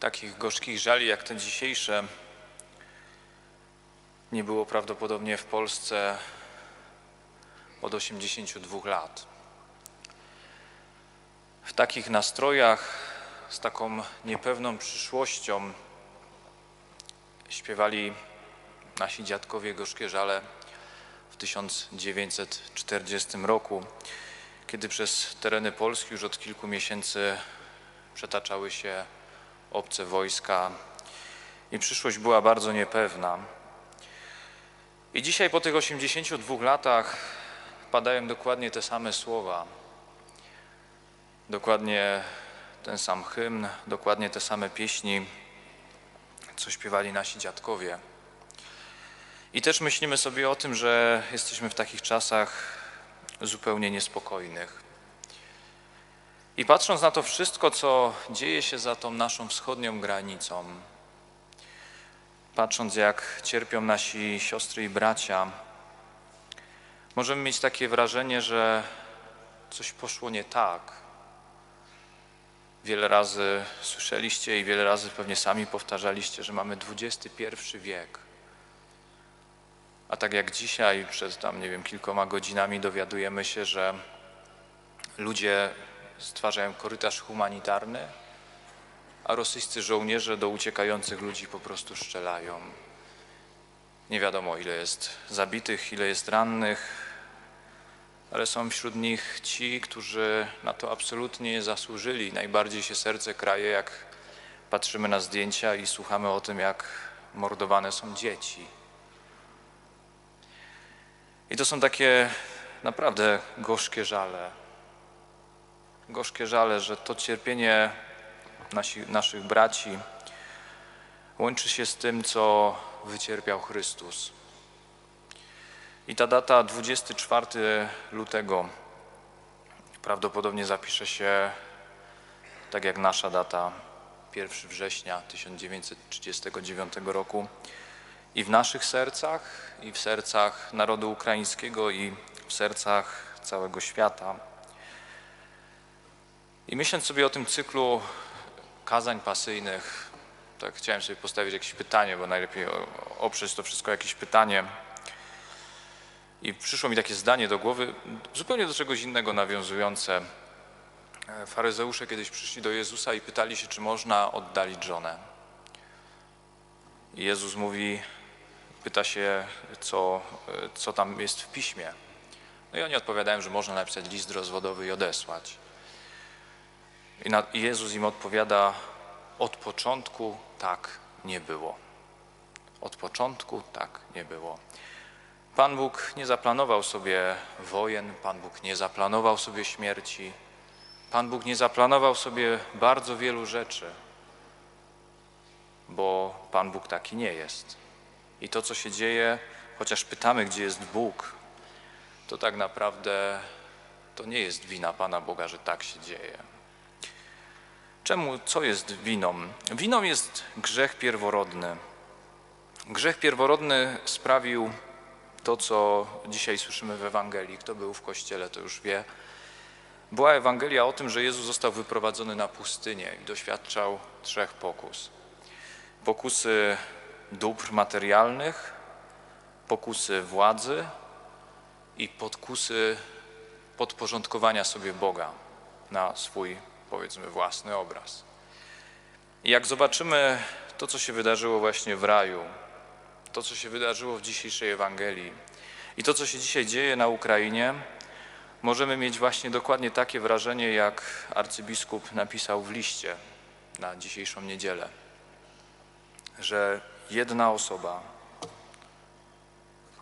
Takich gorzkich żali jak te dzisiejsze nie było prawdopodobnie w Polsce od 82 lat. W takich nastrojach, z taką niepewną przyszłością śpiewali nasi dziadkowie gorzkie żale w 1940 roku, kiedy przez tereny Polski już od kilku miesięcy przetaczały się obce wojska i przyszłość była bardzo niepewna. I dzisiaj po tych 82 latach padają dokładnie te same słowa, dokładnie ten sam hymn, dokładnie te same pieśni, co śpiewali nasi dziadkowie. I też myślimy sobie o tym, że jesteśmy w takich czasach zupełnie niespokojnych. I patrząc na to wszystko, co dzieje się za tą naszą wschodnią granicą, patrząc jak cierpią nasi siostry i bracia, możemy mieć takie wrażenie, że coś poszło nie tak. Wiele razy słyszeliście i wiele razy pewnie sami powtarzaliście, że mamy XXI wiek. A tak jak dzisiaj, przed tam, nie wiem, kilkoma godzinami dowiadujemy się, że ludzie stwarzają korytarz humanitarny, a rosyjscy żołnierze do uciekających ludzi po prostu strzelają. Nie wiadomo, ile jest zabitych, ile jest rannych, ale są wśród nich ci, którzy na to absolutnie nie zasłużyli. Najbardziej się serce kraje, jak patrzymy na zdjęcia i słuchamy o tym, jak mordowane są dzieci. I to są takie naprawdę gorzkie żale. Gorzkie żale, że to cierpienie nasi, naszych braci łączy się z tym, co wycierpiał Chrystus. I ta data 24 lutego prawdopodobnie zapisze się tak jak nasza data 1 września 1939 roku i w naszych sercach, i w sercach narodu ukraińskiego, i w sercach całego świata. I myśląc sobie o tym cyklu kazań pasyjnych, tak chciałem sobie postawić jakieś pytanie, bo najlepiej oprzeć to wszystko jakieś pytanie. I przyszło mi takie zdanie do głowy, zupełnie do czegoś innego nawiązujące. Faryzeusze kiedyś przyszli do Jezusa i pytali się, czy można oddalić żonę. I Jezus mówi, pyta się, co, co tam jest w piśmie. No i oni odpowiadają, że można napisać list rozwodowy i odesłać. I, Jezus im odpowiada, od początku tak nie było. Od początku tak nie było. Pan Bóg nie zaplanował sobie wojen, Pan Bóg nie zaplanował sobie śmierci, Pan Bóg nie zaplanował sobie bardzo wielu rzeczy, bo Pan Bóg taki nie jest. I to, co się dzieje, chociaż pytamy, gdzie jest Bóg, to tak naprawdę to nie jest wina Pana Boga, że tak się dzieje. Czemu, co jest winą? Winą jest grzech pierworodny. Grzech pierworodny sprawił to, co dzisiaj słyszymy w Ewangelii. Kto był w kościele, to już wie. Była Ewangelia o tym, że Jezus został wyprowadzony na pustynię i doświadczał trzech pokus. Pokusy dóbr materialnych, pokusy władzy i podkusy podporządkowania sobie Boga na swój, powiedzmy, własny obraz. I jak zobaczymy to, co się wydarzyło właśnie w raju, to, co się wydarzyło w dzisiejszej Ewangelii i to, co się dzisiaj dzieje na Ukrainie, możemy mieć właśnie dokładnie takie wrażenie, jak arcybiskup napisał w liście na dzisiejszą niedzielę, że jedna osoba,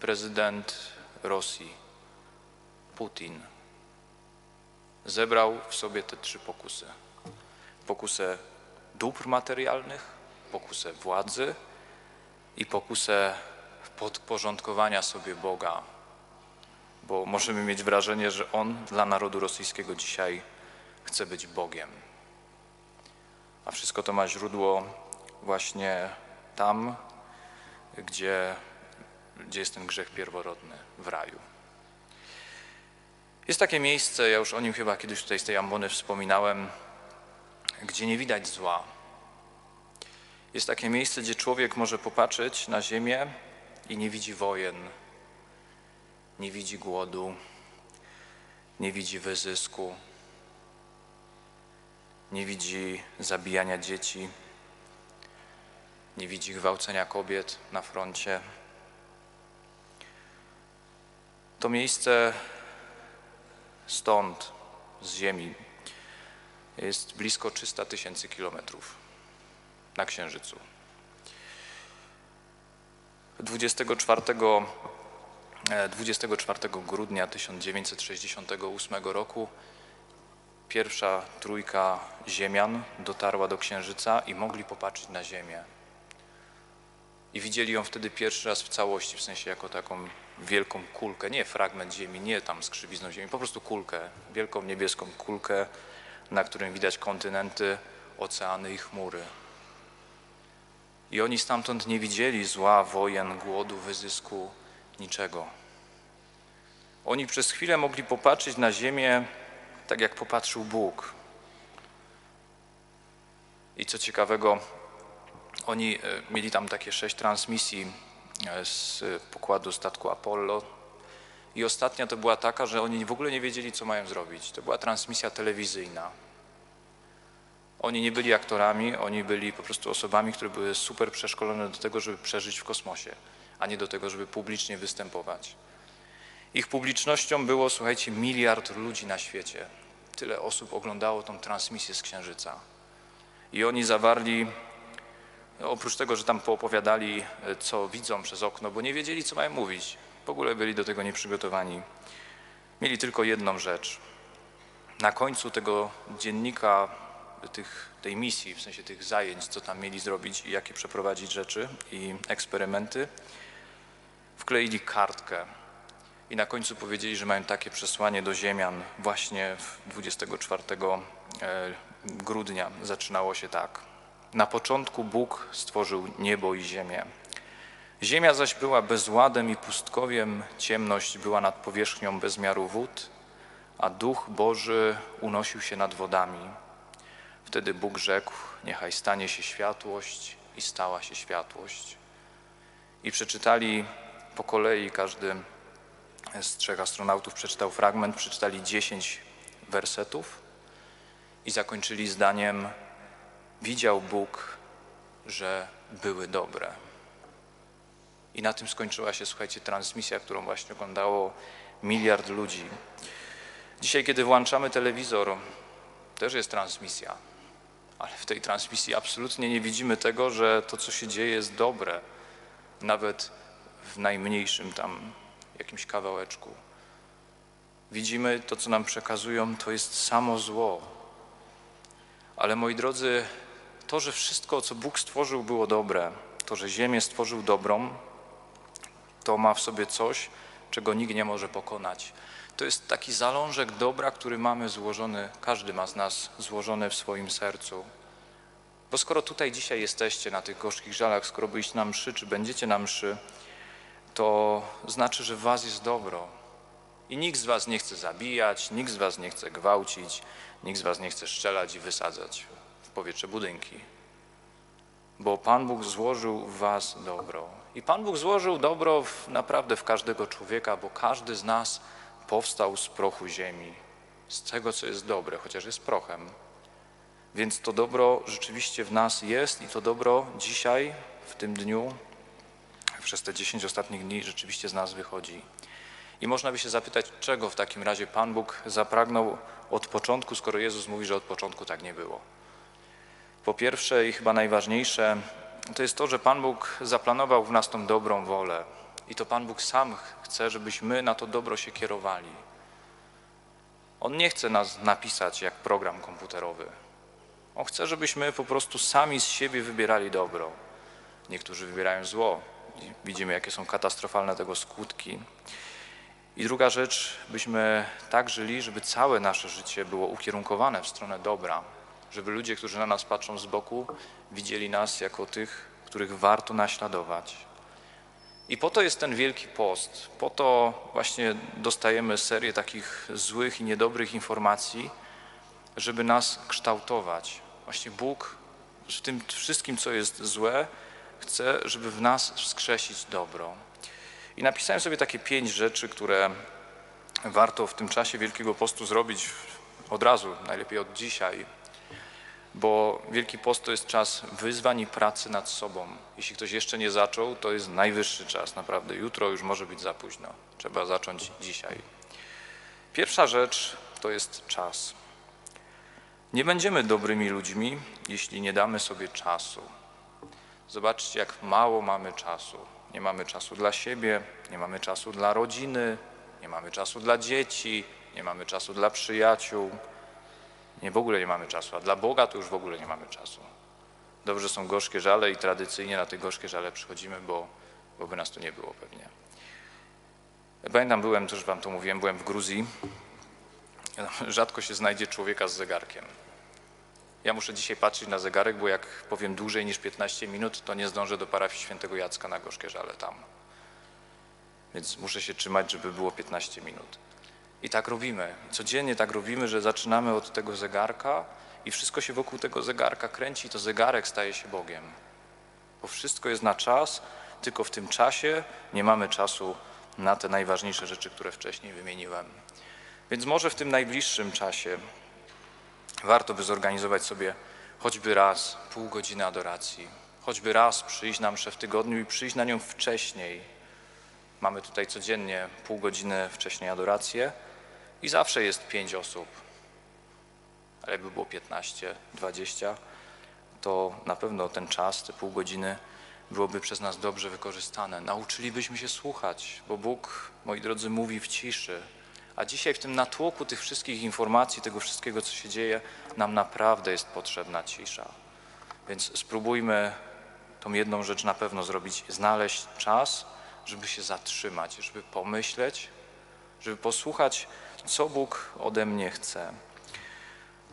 prezydent Rosji, Putin, zebrał w sobie te trzy pokusy. Pokusę dóbr materialnych, pokusę władzy i pokusę podporządkowania sobie Boga. Bo możemy mieć wrażenie, że On dla narodu rosyjskiego dzisiaj chce być Bogiem. A wszystko to ma źródło właśnie tam, gdzie, gdzie jest ten grzech pierworodny, w raju. Jest takie miejsce, ja już o nim chyba kiedyś tutaj z tej ambony wspominałem, gdzie nie widać zła, Jest takie miejsce, gdzie człowiek może popatrzeć na ziemię i nie widzi wojen, nie widzi głodu, nie widzi wyzysku, nie widzi zabijania dzieci, nie widzi gwałcenia kobiet na froncie. To miejsce stąd, z ziemi, jest blisko 300 tysięcy kilometrów na Księżycu. 24, e, 24 grudnia 1968 roku pierwsza trójka Ziemian dotarła do Księżyca i mogli popatrzeć na Ziemię. I widzieli ją wtedy pierwszy raz w całości, w sensie jako taką wielką kulkę, nie fragment Ziemi, nie tam skrzywizną Ziemi, po prostu kulkę, wielką niebieską kulkę, na którym widać kontynenty, oceany i chmury. I oni stamtąd nie widzieli zła, wojen, głodu, wyzysku, niczego. Oni przez chwilę mogli popatrzeć na ziemię tak, jak popatrzył Bóg. I co ciekawego, oni e, mieli tam takie sześć transmisji e, z pokładu statku Apollo. I ostatnia to była taka, że oni w ogóle nie wiedzieli, co mają zrobić. To była transmisja telewizyjna. Oni nie byli aktorami, oni byli po prostu osobami, które były super przeszkolone do tego, żeby przeżyć w kosmosie, a nie do tego, żeby publicznie występować. Ich publicznością było, słuchajcie, miliard ludzi na świecie. Tyle osób oglądało tą transmisję z Księżyca. I oni zawarli, oprócz tego, że tam poopowiadali, e, co widzą przez okno, bo nie wiedzieli, co mają mówić. W ogóle byli do tego nieprzygotowani. Mieli tylko jedną rzecz. Na końcu tego dziennika tych, tej misji, w sensie tych zajęć, co tam mieli zrobić i jakie przeprowadzić rzeczy i eksperymenty, wkleili kartkę i na końcu powiedzieli, że mają takie przesłanie do Ziemian właśnie 24 e, grudnia. Zaczynało się tak. Na początku Bóg stworzył niebo i ziemię. Ziemia zaś była bezładem i pustkowiem, ciemność była nad powierzchnią bezmiaru wód, a Duch Boży unosił się nad wodami. Wtedy Bóg rzekł: Niechaj stanie się światłość, i stała się światłość. I przeczytali po kolei, każdy z trzech astronautów przeczytał fragment, przeczytali dziesięć wersetów i zakończyli zdaniem: Widział Bóg, że były dobre. I na tym skończyła się, słuchajcie, transmisja, którą właśnie oglądało miliard ludzi. Dzisiaj, kiedy włączamy telewizor, też jest transmisja ale w tej transmisji absolutnie nie widzimy tego, że to, co się dzieje, jest dobre, nawet w najmniejszym tam jakimś kawałeczku. Widzimy to, co nam przekazują, to jest samo zło. Ale moi drodzy, to, że wszystko, co Bóg stworzył, było dobre, to, że Ziemię stworzył dobrą, to ma w sobie coś, czego nikt nie może pokonać. To jest taki zalążek dobra, który mamy złożony, każdy ma z nas złożony w swoim sercu. Bo skoro tutaj dzisiaj jesteście na tych gorzkich żalach, skoro byliście na mszy, czy będziecie na mszy, to znaczy, że w was jest dobro. I nikt z was nie chce zabijać, nikt z was nie chce gwałcić, nikt z was nie chce strzelać i wysadzać powietrze budynki. Bo Pan Bóg złożył w was dobro. I Pan Bóg złożył dobro w, naprawdę w każdego człowieka, bo każdy z nas powstał z prochu ziemi, z tego, co jest dobre, chociaż jest prochem. Więc to dobro rzeczywiście w nas jest i to dobro dzisiaj, w tym dniu, przez te 10 ostatnich dni rzeczywiście z nas wychodzi. I można by się zapytać, czego w takim razie Pan Bóg zapragnął od początku, skoro Jezus mówi, że od początku tak nie było. Po pierwsze i chyba najważniejsze, to jest to, że Pan Bóg zaplanował w nas tą dobrą wolę. I to Pan Bóg sam chce, żebyśmy na to dobro się kierowali. On nie chce nas napisać jak program komputerowy. On chce, żebyśmy po prostu sami z siebie wybierali dobro. Niektórzy wybierają zło. Widzimy, jakie są katastrofalne tego skutki. I druga rzecz, byśmy tak żyli, żeby całe nasze życie było ukierunkowane w stronę dobra, żeby ludzie, którzy na nas patrzą z boku, widzieli nas jako tych, których warto naśladować. I po to jest ten wielki post, po to właśnie dostajemy serię takich złych i niedobrych informacji, żeby nas kształtować. Właśnie Bóg W tym wszystkim, co jest złe, chce, żeby w nas wskrzesić dobro. I napisałem sobie takie pięć rzeczy, które warto w tym czasie Wielkiego Postu zrobić od razu, najlepiej od dzisiaj, bo Wielki Post to jest czas wyzwań i pracy nad sobą. Jeśli ktoś jeszcze nie zaczął, to jest najwyższy czas, naprawdę. Jutro już może być za późno. Trzeba zacząć dzisiaj. Pierwsza rzecz to jest czas. Nie będziemy dobrymi ludźmi, jeśli nie damy sobie czasu. Zobaczcie, jak mało mamy czasu. Nie mamy czasu dla siebie, nie mamy czasu dla rodziny, nie mamy czasu dla dzieci, nie mamy czasu dla przyjaciół. Nie, w ogóle nie mamy czasu, a dla Boga to już w ogóle nie mamy czasu. Dobrze są gorzkie żale i tradycyjnie na te gorzkie żale przychodzimy, bo, bo by nas tu nie było pewnie. Pamiętam, byłem, też wam to mówiłem, byłem w Gruzji. Rzadko się znajdzie człowieka z zegarkiem. Ja muszę dzisiaj patrzeć na zegarek, bo jak powiem dłużej niż 15 minut, to nie zdążę do parafii świętego Jacka na gorzkie żale tam. Więc muszę się trzymać, żeby było 15 minut. I tak robimy. Codziennie tak robimy, że zaczynamy od tego zegarka i wszystko się wokół tego zegarka kręci, to zegarek staje się Bogiem. Bo wszystko jest na czas, tylko w tym czasie nie mamy czasu na te najważniejsze rzeczy, które wcześniej wymieniłem. Więc może w tym najbliższym czasie warto by zorganizować sobie choćby raz pół godziny adoracji, choćby raz przyjść na mszę w tygodniu i przyjść na nią wcześniej. Mamy tutaj codziennie pół godziny wcześniej adorację i zawsze jest pięć osób. Ale jakby było 15, 20, to na pewno ten czas, te pół godziny byłoby przez nas dobrze wykorzystane. Nauczylibyśmy się słuchać, bo Bóg, moi drodzy, mówi w ciszy. A dzisiaj w tym natłoku tych wszystkich informacji, tego wszystkiego, co się dzieje, nam naprawdę jest potrzebna cisza. Więc spróbujmy tą jedną rzecz na pewno zrobić, znaleźć czas, żeby się zatrzymać, żeby pomyśleć, żeby posłuchać, co Bóg ode mnie chce.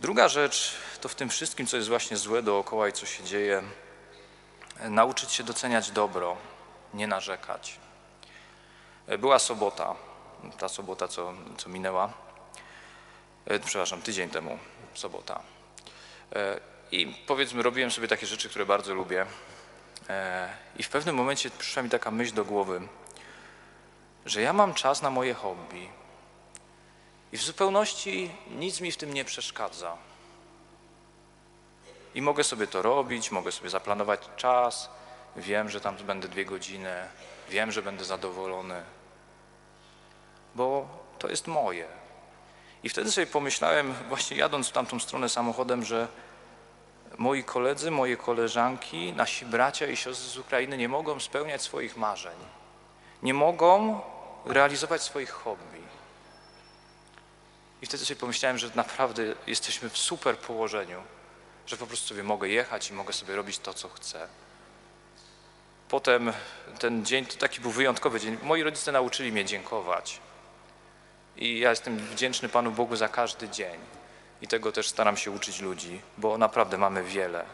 Druga rzecz to w tym wszystkim, co jest właśnie złe dookoła i co się dzieje, nauczyć się doceniać dobro, nie narzekać. Była sobota, ta sobota, co, co minęła, e, przepraszam, tydzień temu, sobota. E, I powiedzmy, robiłem sobie takie rzeczy, które bardzo lubię. E, I w pewnym momencie przyszła mi taka myśl do głowy, że ja mam czas na moje hobby. I w zupełności nic mi w tym nie przeszkadza. I mogę sobie to robić, mogę sobie zaplanować czas. Wiem, że tam będę dwie godziny, wiem, że będę zadowolony, bo to jest moje. I wtedy sobie pomyślałem, właśnie jadąc w tamtą stronę samochodem, że moi koledzy, moje koleżanki, nasi bracia i siostry z Ukrainy nie mogą spełniać swoich marzeń. Nie mogą realizować swoich hobby. I wtedy sobie pomyślałem, że naprawdę jesteśmy w super położeniu, że po prostu sobie mogę jechać i mogę sobie robić to, co chcę. Potem ten dzień to taki był wyjątkowy dzień. Moi rodzice nauczyli mnie dziękować. I ja jestem wdzięczny Panu Bogu za każdy dzień. I tego też staram się uczyć ludzi, bo naprawdę mamy wiele.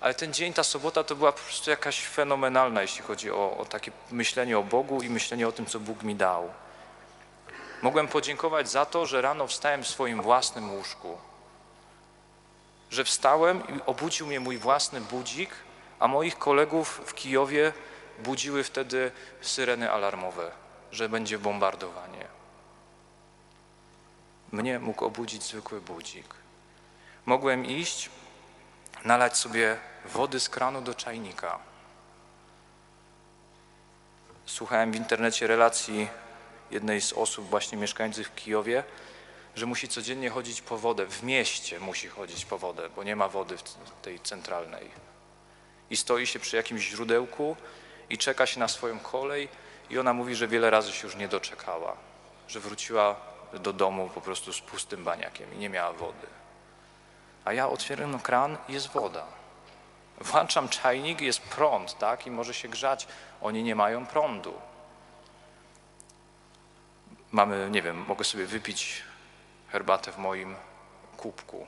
Ale ten dzień, ta sobota to była po prostu jakaś fenomenalna, jeśli chodzi o, o takie myślenie o Bogu i myślenie o tym, co Bóg mi dał. Mogłem podziękować za to, że rano wstałem w swoim własnym łóżku. Że wstałem i obudził mnie mój własny budzik, a moich kolegów w Kijowie budziły wtedy syreny alarmowe, że będzie bombardowanie. Mnie mógł obudzić zwykły budzik. Mogłem iść, nalać sobie wody z kranu do czajnika. Słuchałem w internecie relacji jednej z osób, właśnie mieszkających w Kijowie, że musi codziennie chodzić po wodę. W mieście musi chodzić po wodę, bo nie ma wody w tej centralnej. I stoi się przy jakimś źródełku i czeka się na swoją kolej i ona mówi, że wiele razy się już nie doczekała, że wróciła do domu po prostu z pustym baniakiem i nie miała wody. A ja otwieram kran i jest woda. Włączam czajnik, jest prąd, tak? I może się grzać. Oni nie mają prądu. Mamy, nie wiem, mogę sobie wypić herbatę w moim kubku.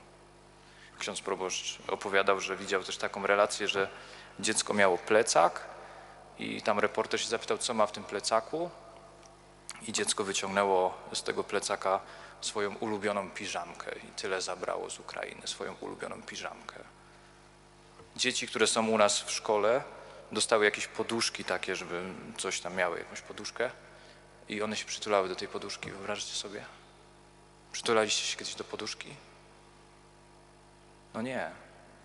Ksiądz proboszcz opowiadał, że widział też taką relację, że dziecko miało plecak i tam reporter się zapytał, co ma w tym plecaku i dziecko wyciągnęło z tego plecaka swoją ulubioną piżamkę i tyle zabrało z Ukrainy, swoją ulubioną piżamkę. Dzieci, które są u nas w szkole, dostały jakieś poduszki takie, żeby coś tam miały, jakąś poduszkę i one się przytulały do tej poduszki. Wyobraźcie sobie? Przytulaliście się kiedyś do poduszki? No nie,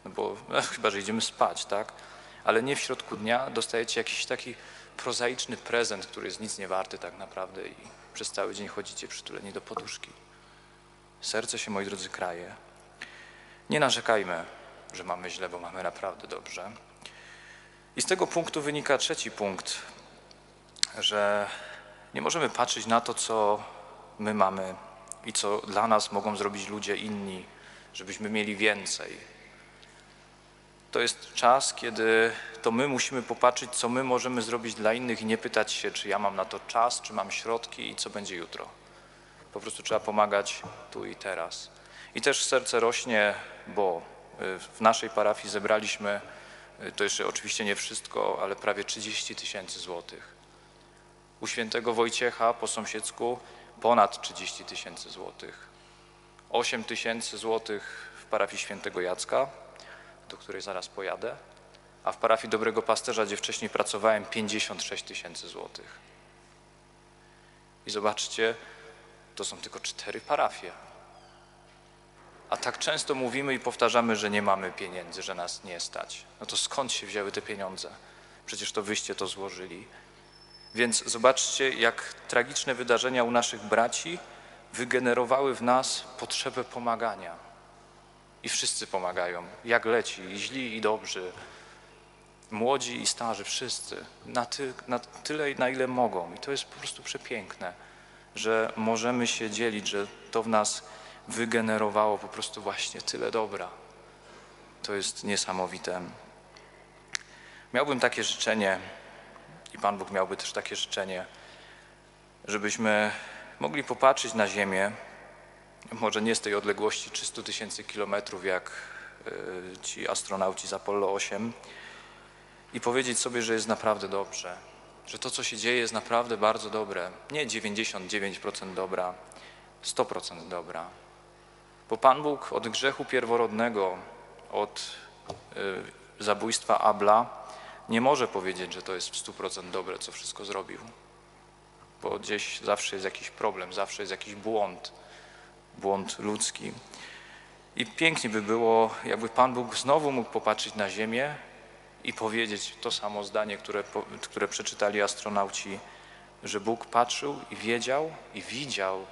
no bo no, chyba, że idziemy spać, tak? Ale nie w środku dnia dostajecie jakiś taki prozaiczny prezent, który jest nic nie warty tak naprawdę i przez cały dzień chodzicie przytuleni do poduszki. Serce się, moi drodzy, kraje. Nie narzekajmy, że mamy źle, bo mamy naprawdę dobrze. I z tego punktu wynika trzeci punkt, że nie możemy patrzeć na to, co my mamy i co dla nas mogą zrobić ludzie inni, żebyśmy mieli więcej. To jest czas, kiedy to my musimy popatrzeć, co my możemy zrobić dla innych i nie pytać się, czy ja mam na to czas, czy mam środki i co będzie jutro. Po prostu trzeba pomagać tu i teraz. I też serce rośnie, bo y, w naszej parafii zebraliśmy, y, to jeszcze oczywiście nie wszystko, ale prawie 30 tysięcy złotych. U świętego Wojciecha po sąsiedzku ponad 30 tysięcy złotych. 8 tysięcy złotych w parafii świętego Jacka, do której zaraz pojadę, a w parafii Dobrego Pasterza, gdzie wcześniej pracowałem, 56 tysięcy złotych. I zobaczcie, to są tylko cztery parafie. A tak często mówimy i powtarzamy, że nie mamy pieniędzy, że nas nie stać. No to skąd się wzięły te pieniądze? Przecież to wyście to złożyli. Więc zobaczcie, jak tragiczne wydarzenia u naszych braci wygenerowały w nas potrzebę pomagania. I wszyscy pomagają, jak leci, i źli, i dobrzy, młodzi i starzy, wszyscy, na, ty, na tyle, na ile mogą. I to jest po prostu przepiękne, że możemy się dzielić, że to w nas wygenerowało po prostu właśnie tyle dobra. To jest niesamowite. Miałbym takie życzenie, i Pan Bóg miałby też takie życzenie, żebyśmy mogli popatrzeć na Ziemię, może nie z tej odległości 300 tysięcy kilometrów, jak y, ci astronauci z Apollo 8, i powiedzieć sobie, że jest naprawdę dobrze, że to, co się dzieje, jest naprawdę bardzo dobre. Nie 99% dobra, 100% dobra. Bo Pan Bóg od grzechu pierworodnego, od y, zabójstwa Abla, nie może powiedzieć, że to jest w 100% dobre, co wszystko zrobił. Bo gdzieś zawsze jest jakiś problem, zawsze jest jakiś błąd, błąd ludzki. I pięknie by było, jakby Pan Bóg znowu mógł popatrzeć na Ziemię i powiedzieć to samo zdanie, które, które przeczytali astronauci, że Bóg patrzył i wiedział i widział,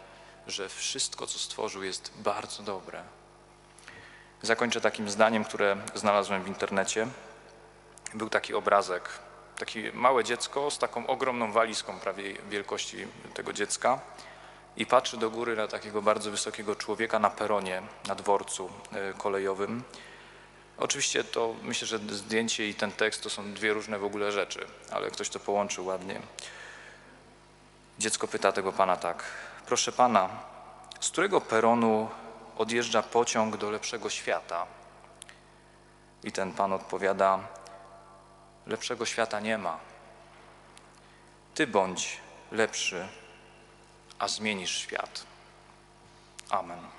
że wszystko, co stworzył, jest bardzo dobre. Zakończę takim zdaniem, które znalazłem w internecie. Był taki obrazek, takie małe dziecko z taką ogromną walizką, prawie wielkości tego dziecka i patrzy do góry na takiego bardzo wysokiego człowieka na peronie, na dworcu e, kolejowym. Oczywiście to myślę, że zdjęcie i ten tekst to są dwie różne w ogóle rzeczy, ale ktoś to połączył ładnie. Dziecko pyta tego pana tak: Proszę pana, z którego peronu odjeżdża pociąg do lepszego świata? I ten pan odpowiada: Lepszego świata nie ma. Ty bądź lepszy, a zmienisz świat. Amen.